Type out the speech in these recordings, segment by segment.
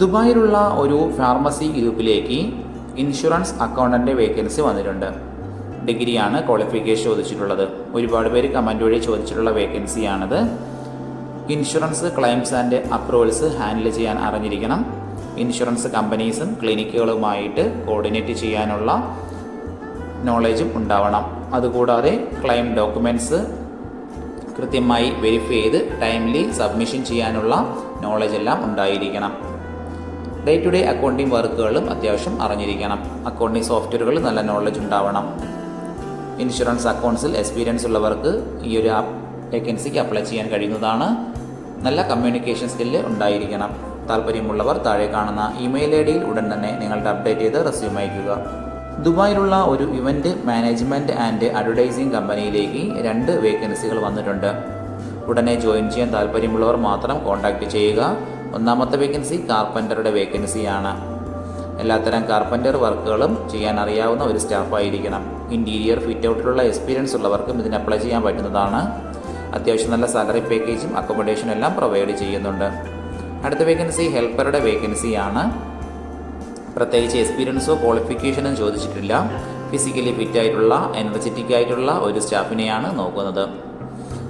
ദുബായിലുള്ള ഒരു ഫാർമസി ഗ്രൂപ്പിലേക്ക് insurance അക്കൗണ്ടന്റെ vacancy വന്നിട്ടുണ്ട്. ഡിഗ്രിയാണ് ക്വാളിഫിക്കേഷൻ ചോദിച്ചിട്ടുള്ളത്. ഒരുപാട് പേര് കമന്റ് വഴി ചോദിച്ചിട്ടുള്ള വേക്കൻസിയാണിത്. Insurance claims and approvals handle ചെയ്യാൻ അറിഞ്ഞിരിക്കണം. ഇൻഷുറൻസ് കമ്പനീസും ക്ലിനിക്കുകളുമായിട്ട് കോർഡിനേറ്റ് ചെയ്യാനുള്ള നോളജും ഉണ്ടാവണം. അതുകൂടാതെ ക്ലെയിം ഡോക്യുമെന്റ്സ് കൃത്യമായി വെരിഫൈ ചെയ്ത് ടൈംലി സബ്മിഷൻ ചെയ്യാനുള്ള നോളജ് എല്ലാം ഉണ്ടായിരിക്കണം. ഡേ ടു ഡേ അക്കൗണ്ടിങ് വർക്കുകളും അത്യാവശ്യം അറിഞ്ഞിരിക്കണം. അക്കൗണ്ടിങ് സോഫ്റ്റ്വെയറുകൾ നല്ല നോളജ് ഉണ്ടാവണം. ഇൻഷുറൻസ് അക്കൗണ്ട്സിൽ എക്സ്പീരിയൻസ് ഉള്ളവർക്ക് ഈ ഒരു വേക്കൻസിക്ക് അപ്ലൈ ചെയ്യാൻ കഴിയുന്നതാണ്. നല്ല കമ്മ്യൂണിക്കേഷൻ സ്കില്ല് ഉണ്ടായിരിക്കണം. താല്പര്യമുള്ളവർ താഴെ കാണുന്ന ഇമെയിൽ ഐ ഡിയിൽ ഉടൻ തന്നെ നിങ്ങളുടെ അപ്ഡേറ്റ് ചെയ്ത് റെസ്യൂം അയക്കുക ദുബായിലുള്ള ഒരു ഇവന്റ് മാനേജ്മെന്റ് ആൻഡ് അഡ്വർടൈസിംഗ് കമ്പനിയിലേക്ക് രണ്ട് വേക്കൻസികൾ വന്നിട്ടുണ്ട്. ഉടനെ ജോയിൻ ചെയ്യാൻ താല്പര്യമുള്ളവർ മാത്രം കോൺടാക്റ്റ് ചെയ്യുക. ഒന്നാമത്തെ വേക്കൻസി കാർപ്പന്ററുടെ വേക്കൻസിയാണ് എല്ലാത്തരം കാർപ്പന്റർ വർക്കുകളും ചെയ്യാൻ അറിയാവുന്ന ഒരു സ്റ്റാഫായിരിക്കണം ഇന്റീരിയർ ഫിറ്റ് ഔട്ടിലുള്ള എക്സ്പീരിയൻസ് ഉള്ളവർക്കും ഇതിന് അപ്ലൈ ചെയ്യാൻ പറ്റുന്നതാണ്. അത്യാവശ്യം നല്ല സാലറി പാക്കേജും അക്കോമഡേഷനും എല്ലാം പ്രൊവൈഡ് ചെയ്യുന്നുണ്ട്. അടുത്ത വേക്കൻസി ഹെൽപ്പറുടെ വേക്കൻസിയാണ് പ്രത്യേകിച്ച് എക്സ്പീരിയൻസോ ക്വാളിഫിക്കേഷനും ചോദിച്ചിട്ടില്ല. ഫിസിക്കലി ഫിറ്റ് ആയിട്ടുള്ള എനർജറ്റിക് ആയിട്ടുള്ള ഒരു സ്റ്റാഫിനെയാണ് നോക്കുന്നത്.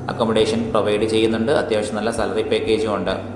അക്കോമഡേഷൻ പ്രൊവൈഡ് ചെയ്യുന്നുണ്ട്. അത്യാവശ്യം നല്ല സാലറി പാക്കേജും ഉണ്ട്.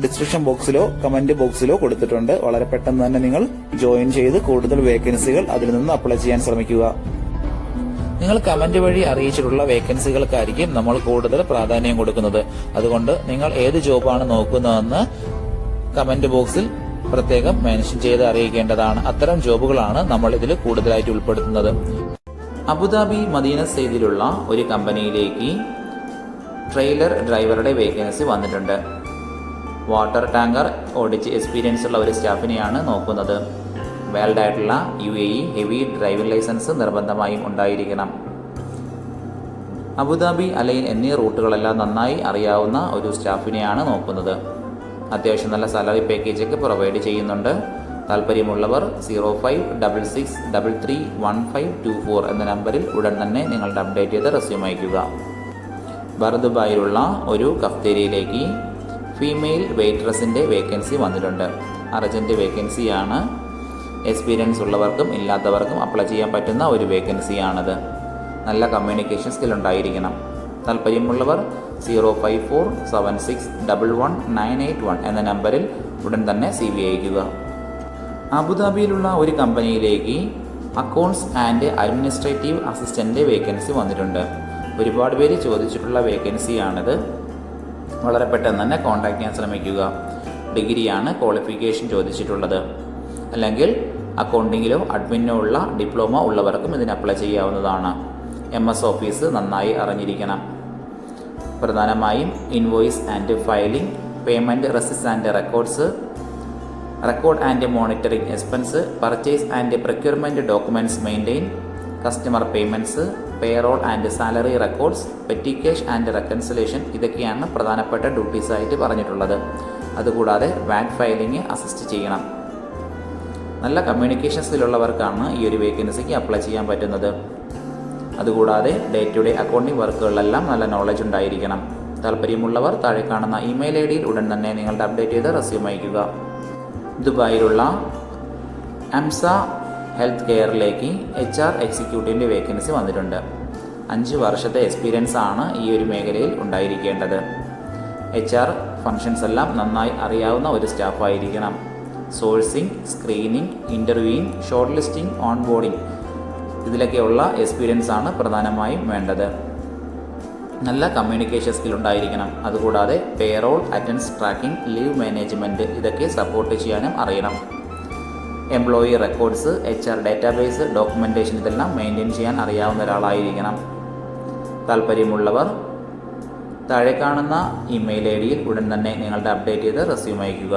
ഡിസ്ക്രിപ്ഷൻ ബോക്സിലോ കമന്റ് ബോക്സിലോ കൊടുത്തിട്ടുണ്ട്. വളരെ പെട്ടെന്ന് തന്നെ നിങ്ങൾ ജോയിൻ ചെയ്ത് കൂടുതൽ വേക്കൻസികൾ അതിൽ നിന്ന് അപ്ലൈ ചെയ്യാൻ ശ്രമിക്കുക. നിങ്ങൾ കമന്റ് വഴി അറിയിച്ചിട്ടുള്ള വേക്കൻസികൾക്കായിരിക്കും നമ്മൾ കൂടുതൽ പ്രാധാന്യം കൊടുക്കുന്നത്. അതുകൊണ്ട് നിങ്ങൾ ഏത് ജോബാണ് നോക്കുന്നതെന്ന് കമന്റ് ബോക്സിൽ പ്രത്യേകം മെൻഷൻ ചെയ്ത് അറിയിക്കേണ്ടതാണ്. അത്തരം ജോബുകളാണ് നമ്മൾ ഇതിൽ കൂടുതലായിട്ട് ഉൾപ്പെടുത്തുന്നത്. അബുദാബി മദീന സെയ്തിലുള്ള ഒരു കമ്പനിയിലേക്ക് ട്രെയിലർ ഡ്രൈവറുടെ വേക്കൻസി വന്നിട്ടുണ്ട്. വാട്ടർ ടാങ്കർ ഓടിച്ച് എക്സ്പീരിയൻസ് ഉള്ള ഒരു സ്റ്റാഫിനെയാണ് നോക്കുന്നത്. വാൽഡ് ആയിട്ടുള്ള U A E heavy driving licence നിർബന്ധമായും ഉണ്ടായിരിക്കണം. അബുദാബി അലൈൻ എന്നീ റൂട്ടുകളെല്ലാം നന്നായി അറിയാവുന്ന ഒരു സ്റ്റാഫിനെയാണ് നോക്കുന്നത്. അത്യാവശ്യം നല്ല സാലറി പാക്കേജൊക്കെ പ്രൊവൈഡ് ചെയ്യുന്നുണ്ട്. താല്പര്യമുള്ളവർ zero five double six double three one five two four എന്ന നമ്പറിൽ ഉടൻ തന്നെ നിങ്ങളുടെ അപ്ഡേറ്റ് ചെയ്ത് റെസ്യൂം അയയ്ക്കുക. ബർദുബായിലുള്ള ഒരു കഫ്തേരിയയിലേക്ക് ഫീമെയിൽ വെയിറ്റ്രസിന്റെ വേക്കൻസി വന്നിട്ടുണ്ട്. അർജന്റ് വേക്കൻസിയാണ് എക്സ്പീരിയൻസ് ഉള്ളവർക്കും ഇല്ലാത്തവർക്കും അപ്ലൈ ചെയ്യാൻ പറ്റുന്ന ഒരു വേക്കൻസിയാണിത് നല്ല കമ്മ്യൂണിക്കേഷൻ സ്കിൽ ഉണ്ടായിരിക്കണം. താല്പര്യമുള്ളവർ zero five four seven six double one nine eight one എന്ന നമ്പറിൽ ഉടൻ തന്നെ സി വി അയക്കുക അബുദാബിയിലുള്ള ഒരു കമ്പനിയിലേക്ക് accounts and administrative assistant vacancy വന്നിട്ടുണ്ട്. ഒരുപാട് പേര് ചോദിച്ചിട്ടുള്ള വേക്കൻസിയാണിത് വളരെ പെട്ടെന്ന് തന്നെ കോൺടാക്ട് ചെയ്യാൻ ശ്രമിക്കുക. ഡിഗ്രിയാണ് ക്വാളിഫിക്കേഷൻ ചോദിച്ചിട്ടുള്ളത്. അല്ലെങ്കിൽ അക്കൗണ്ടിങ്ങിലോ അഡ്മിനോ ഉള്ള ഡിപ്ലോമ ഉള്ളവർക്കും ഇതിന് അപ്ലൈ ചെയ്യാവുന്നതാണ്. എം എസ് ഓഫീസ് നന്നായി അറിഞ്ഞിരിക്കണം. പ്രധാനമായും invoice and filing payment റെസിസ് and records record and monitoring expense purchase and procurement documents maintain customer payments payroll and salary records petty cash and reconciliation ഇതൊക്കെയാണ് പ്രധാനപ്പെട്ട ഡ്യൂട്ടീസായിട്ട് പറഞ്ഞിട്ടുള്ളത്. അതുകൂടാതെ വാറ്റ് ഫയലിംഗ് അസിസ്റ്റ് ചെയ്യണം. നല്ല കമ്മ്യൂണിക്കേഷൻ സ്കില്ലുള്ളവർക്കാണ് ഈ ഒരു വേക്കൻസിക്ക് അപ്ലൈ ചെയ്യാൻ പറ്റുന്നത്. അതുകൂടാതെ ഡേ ടു ഡേ അക്കൗണ്ടിംഗ് വർക്കുകളിലെല്ലാം നല്ല നോളജ് ഉണ്ടായിരിക്കണം. താല്പര്യമുള്ളവർ താഴെ കാണുന്ന ഇമെയിൽ ഐ ഡിയിൽ ഉടൻ തന്നെ നിങ്ങളുടെ അപ്ഡേറ്റ് ചെയ്ത് റെസ്യൂം അയയ്ക്കുക. ദുബായിലുള്ള അംസ ഹെൽത്ത് കെയറിലേക്ക് എച്ച് ആർ എക്സിക്യൂട്ടീവിന്റെ വേക്കൻസി വന്നിട്ടുണ്ട്. അഞ്ച് വർഷത്തെ എക്സ്പീരിയൻസ് ആണ് ഈ ഒരു മേഖലയിൽ ഉണ്ടായിരിക്കേണ്ടത്. എച്ച് ആർ ഫങ്ഷൻസ് എല്ലാം നന്നായി അറിയാവുന്ന ഒരു സ്റ്റാഫായിരിക്കണം sourcing screening interviewing short listing on boarding ഇതിലൊക്കെയുള്ള experience ആണ് പ്രധാനമായും വേണ്ടത്. നല്ല കമ്മ്യൂണിക്കേഷൻ സ്കിൽ ഉണ്ടായിരിക്കണം. അതുകൂടാതെ payroll attendance tracking leave management ഇതൊക്കെ സപ്പോർട്ട് ചെയ്യാനും അറിയണം. Employee records H R database documentation ഇതെല്ലാം മെയിന്റെയിൻ ചെയ്യാൻ അറിയാവുന്ന ഒരാളായിരിക്കണം. താല്പര്യമുള്ളവർ താഴെ കാണുന്ന ഇമെയിൽ ഐ ഡിയിൽ ഉടൻ തന്നെ നിങ്ങളുടെ അപ്ഡേറ്റ് ചെയ്ത് റെസ്യൂം അയയ്ക്കുക.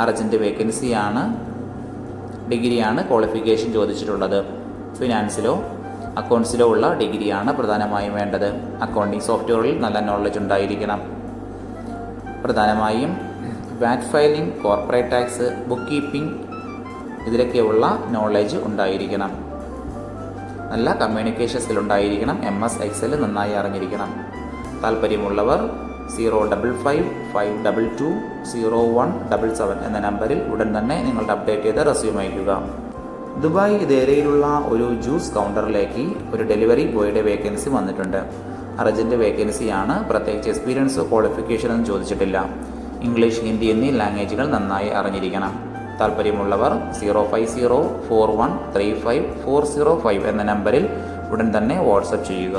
അർജന്റ് വേക്കൻസിയാണ് ഡിഗ്രിയാണ് ക്വാളിഫിക്കേഷൻ ചോദിച്ചിട്ടുള്ളത്. ഫിനാൻസിലോ അക്കൗണ്ട്സിലോ ഉള്ള ഡിഗ്രിയാണ് പ്രധാനമായും വേണ്ടത്. അക്കൗണ്ടിങ് സോഫ്റ്റ്വെയറിൽ നല്ല നോളജ് ഉണ്ടായിരിക്കണം. പ്രധാനമായും VAT filing corporate tax book keeping ഇതിലൊക്കെയുള്ള knowledge ഉണ്ടായിരിക്കണം. നല്ല കമ്മ്യൂണിക്കേഷൻ സ്കിൽ ഉണ്ടായിരിക്കണം. എം എസ് എക്സൽ നന്നായി അറിഞ്ഞിരിക്കണം. താല്പര്യമുള്ളവർ zero double five five double two zero one double seven എന്ന നമ്പറിൽ ഉടൻ തന്നെ നിങ്ങളുടെ അപ്ഡേറ്റ് ചെയ്ത റെസ്യൂം അയക്കുക ദുബായ് ഇതേരയിലുള്ള ഒരു ജ്യൂസ് കൗണ്ടറിലേക്ക് ഒരു ഡെലിവറി ബോയുടെ വേക്കൻസി വന്നിട്ടുണ്ട്. അർജന്റ് വേക്കൻസിയാണ് പ്രത്യേകിച്ച് എക്സ്പീരിയൻസ് ക്വാളിഫിക്കേഷൻ ഒന്നും ചോദിച്ചിട്ടില്ല. ഇംഗ്ലീഷ് ഹിന്ദി എന്നീ ലാംഗ്വേജുകൾ നന്നായി അറിഞ്ഞിരിക്കണം. താല്പര്യമുള്ളവർ zero five zero four one three five four zero five എന്ന നമ്പറിൽ ഉടൻ തന്നെ വാട്സപ്പ് ചെയ്യുക.